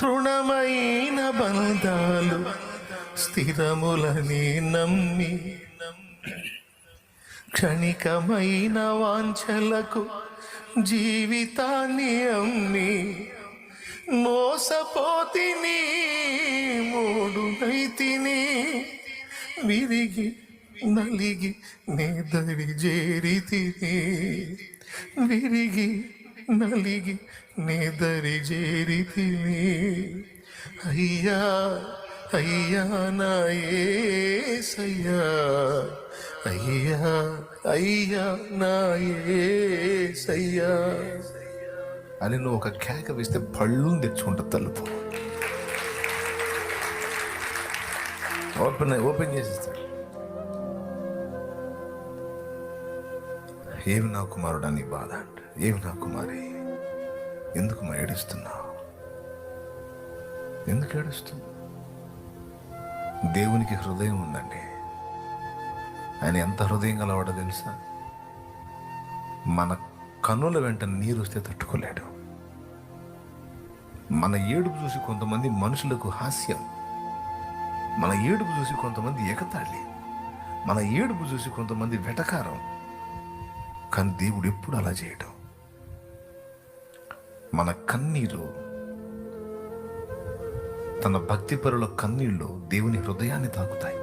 తృణమైన బంధాలు స్థిరములని నమ్మి క్షణికమైన వాంఛలకు జీవితాన్ని అమ్మి మోసపోతిని మూడు నైతిని విరిగి నలిగి నేదరి జేరితిని విరిగి నలిగి నేదరి చేరితిని అయ్యా అయ్యా నా ఏసయ్యా. అయ్యా అయ్యా నా ఏసయ్యా. అని నువ్వు ఒక కేక వేస్తే పళ్ళుని తెచ్చుకుంటా తలుపు ఓపెన్ ఓపెన్ చేసేస్తాడు ఏమి నా కుమారుడా నీ బాధ అంట? ఏమి నా కుమారి? ఎందుకు మా ఏడుస్తున్నావు? ఎందుకు ఏడుస్తున్నావు? దేవునికి హృదయం ఉందండి. ఆయన ఎంత హృదయం గలవాడో తెలుసా? మన కన్నుల వెంట నీరు వస్తే తట్టుకోలేడు. మన ఏడుపు చూసి కొంతమంది మనుషులకు హాస్యం. మన ఏడుపు చూసి కొంతమంది ఎగతాళి. మన ఏడుపు చూసి కొంతమంది వెటకారం. కానీ దేవుడు ఎప్పుడు అలా చేయడం మన కన్నీరు తన భక్తిపరుల కన్నీళ్ళు దేవుని హృదయాన్ని తాకుతాయి.